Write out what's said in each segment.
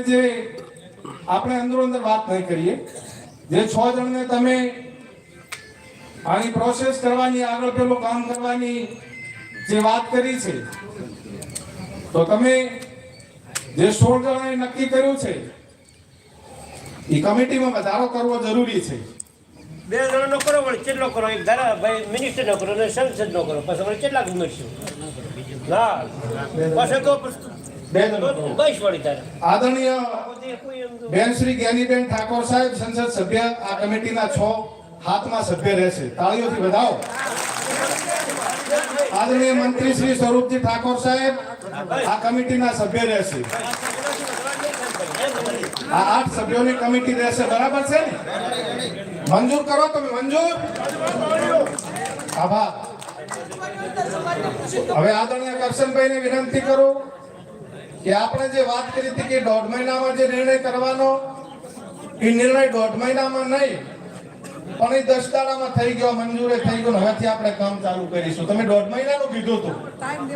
જણને જે આપણે અંદરો અંદર વાત નહીં કરીએ. જે છ જણને તમે આની પ્રોસેસ કરવાની આગળ પેલું કામ કરવાની જે વાત કરી છે તો તમે જે સોળ જણાએ નક્કી કર્યું છે એ કમિટીમાં વધારો કરવો જરૂરી છે. બે જણનો નો કરો પણ કેટલો કરો? એક ધારા ભાઈ મિનિસ્ટર નો કરો અને સંસદ નો કરો. પછી કેટલાક ઉમેરશું? ના પછી તો આદરણીય બેન શ્રી જ્ઞાનીબેન ઠાકોર સાહેબ સંસદ સભ્ય આ કમિટીના છ હાથમાં સભ્ય રહેશે. તાળીઓથી વધાવો. આદરણીય મંત્રી શ્રી સ્વરૂપજી ઠાકોર સાહેબ આ કમિટીના સભ્ય રહેશે. આ આઠ સભ્યોની કમિટી રહેશે. બરાબર છે ને? મંજૂર કરો તમે મંજૂર. આભાર. હવે આદરણીય કરશનભાઈને વિનંતી કરું. કે આપણે જે વાત કરી હતી કે દોઢ મહિનામાં જે નિર્ણય કરવાનો એ નિર્ણય દોઢ મહિનામાં નહીં પણ એ દસ દાડામાં થઈ ગયો મંજૂર થઈ ગયો હવેથી આપણે કામ ચાલુ કરીશું. તમે દોઢ મહિનાનું કીધું હતું.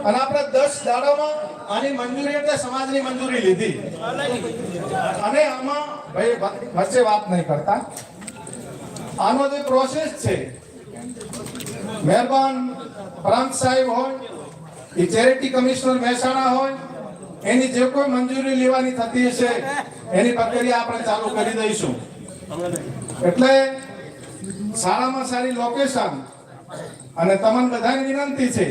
અને આપણે દસ દાડામાં આની મંજૂરી એટલે સમાજની મંજૂરી લીધી. અને આમાં ભાઈ વચ્ચે વાત નહીં કરતા. આનો જે પ્રોસેસ છે મહેરબાન પ્રાંત સાહેબ હોય એ ચેરિટી કમિશનર મહેસાણા હોય એની જે કોઈ મંજૂરી લેવાની થતી હશે, એની પ્રક્રિયા આપણે ચાલુ કરી દઈશું. એટલે સારામાં સારી લોકેશન અને તમને બધાની વિનંતી છે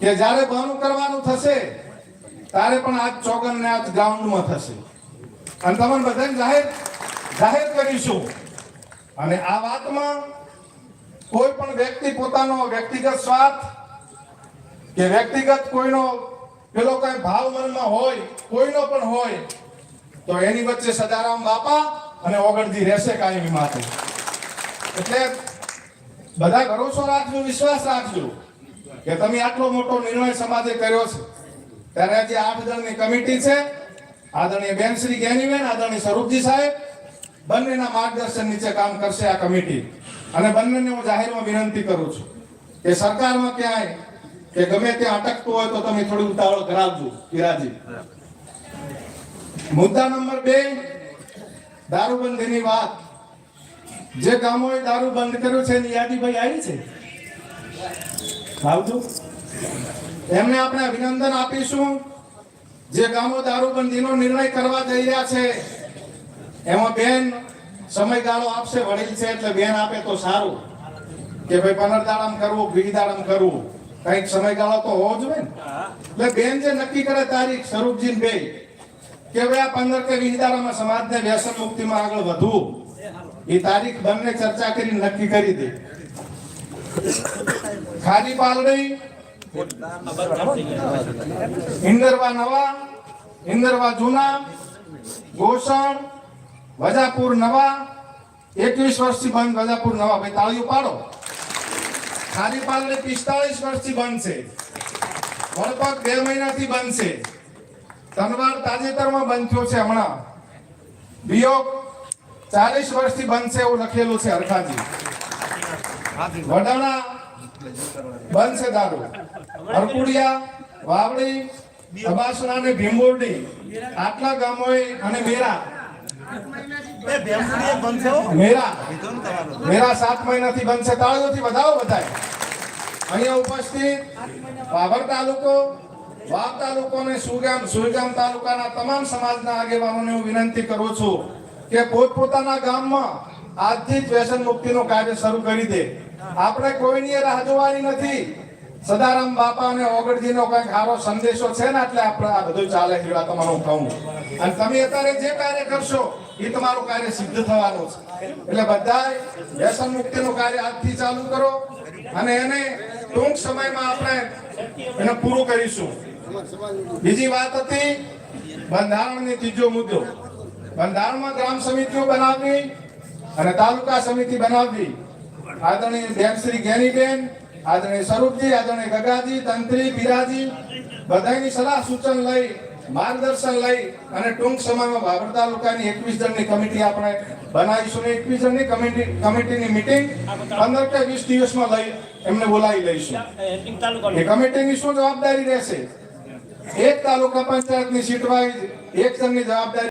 કે જ્યારે બહાનું કરવાનું થશે, ત્યારે પણ આજ ચોગન ને આજ ગ્રાઉન્ડમાં થશે. અને તમને બધાને જાહેર જાહેર કરીશું. અને આ વાતમાં કોઈ પણ વ્યક્તિ પોતાનો વ્યક્તિગત સ્વાર્થ કે વ્યક્તિગત કોઈનો પેલો કઈ ભાવ મનમાં હોય, કોઈનો પણ હોય, તો એની વચ્ચે સદારામ બાપા અને ઓગળજી રહેશે કાયમી માટે એટલે બધા ભરોસો રાખજો, વિશ્વાસ રાખજો કે તમે આટલો મોટો નિર્ણય સમાજે કર્યો છે. ત્યારે આજે આઠ જણની કમિટી છે, આદરણીય બેન શ્રી જ્ઞાનીબેન આદરણીય સ્વરૂપજી સાહેબ, બંનેના માર્ગદર્શન નીચે કામ કરશે આ કમિટી. અને બંનેને હું જાહેરમાં વિનંતી કરું છું કે સરકારમાં ક્યાંય કે ગમે ત્યાં અટકતું હોય તો તમે થોડી ઉતાવળ કરાવજો, હીરાજી. મુદ્દા નંબર બે, દારૂબંધીની વાત. જે ગામોએ દારૂ બંધ કર્યું છે એની યાદી ભાઈ આવી છે? આવજો. એમને આપણે અભિનંદન આપીશું. જે ગામો દારૂબંધીનો નિર્ણય કરવા જઈ રહ્યા છે, એમાં બેન સમયગાળો આપશે વડીલ છે, એટલે બેન આપે તો સારું. કે ભાઈ પનરદાળામ કરવું વિહિદાળામ કરવું. કંઈક સમયગાળો તો હોવો જોઈએ ને. એટલે બેન જે નક્કી કરે તારીખ સ્વરૂપજી બે કે ભાઈ આ પંદર કે વીસ દાડામાં સમાજને વ્યસન મુક્તિમાં આગળ વધવું. એ તારીખ બંને ચર્ચા કરી નક્કી કરી દે. ખાદી પાલડી ઇન્દરવા નવા ઇન્દરવા જૂના ગોસણ વજાપુર નવા એકવીસ વર્ષથી બંધ વજાપુર નવા. ભાઈ તાળીઓ પાડો. ખાદી ને પિસ્તાળીસ વર્ષથી બંધ છે વળપક બે મહિનાથી બંધ છે તનવાર તાજેતરમાં બંધ થયો છે હમણાં. બિયોગ ચાલીસ વર્ષથી બંધ છે એવું લખેલું છે હરખાજી વડાણા બંધ દારૂ. હરકુડિયા વાવડી, અબાસણા અને ભીમોરડી આટલા ગામોએ અને મેરા. મેરા મેરા સાત મહિનાથી બંધ તાળીઓથી વધાવો બધાય. અહીંયા ઉપસ્થિત વાવર તાલુકો વાવ તાલુકો અને સુગામ સુરગામ તાલુકાના તમામ સમાજના આગેવાનોને હું વિનંતી કરું છું કે પોતપોતાના ગામમાં આજથી જ વ્યસન મુક્તિનું કાર્ય શરૂ કરી દે. આપણે કોઈની રાહ જોવાની નથી. સદારામ બાપા અને ઓગળજીનો કંઈક સારો સંદેશો છે ને એટલે આપણે આ બધું ચાલે છે આ તમારું કહું. અને તમે અત્યારે જે કાર્ય કરશો, એ તમારું કાર્ય સિદ્ધ થવાનું છે. એટલે બધા વ્યસન મુક્તિનું કાર્ય આજથી ચાલુ કરો અને એને ટૂંક સમયમાં આપણે એને પૂરું કરીશું. બીજી વાત હતી બંધારણની ત્રીજો મુદ્દો. બંધારણમાં ગ્રામ સમિતિઓ બનાવવી અને તાલુકા સમિતિ બનાવવી. આદરણીય બેન શ્રી જ્ઞાનીબેન આદરણીય સ્વરૂપજી, આદરણીય ગગાજી, તંત્રી બિરાજી બધાની સલાહ સૂચન લઈ, માર્ગદર્શન લઈ અને ટૂંક સમયમાં બાબર તાલુકાની એકવીસ જણની કમિટી આપણે બનાવીશું ને એકવીસ જણની કમિટી કમિટીની મિટિંગ પંદર કે વીસ દિવસમાં લઈ એમને બોલાવી લઈશું. એ કમિટીની શું જવાબદારી રહેશે? એક તાલુકા પંચાયતની સીટ વાઇઝ એક જણની જવાબદારી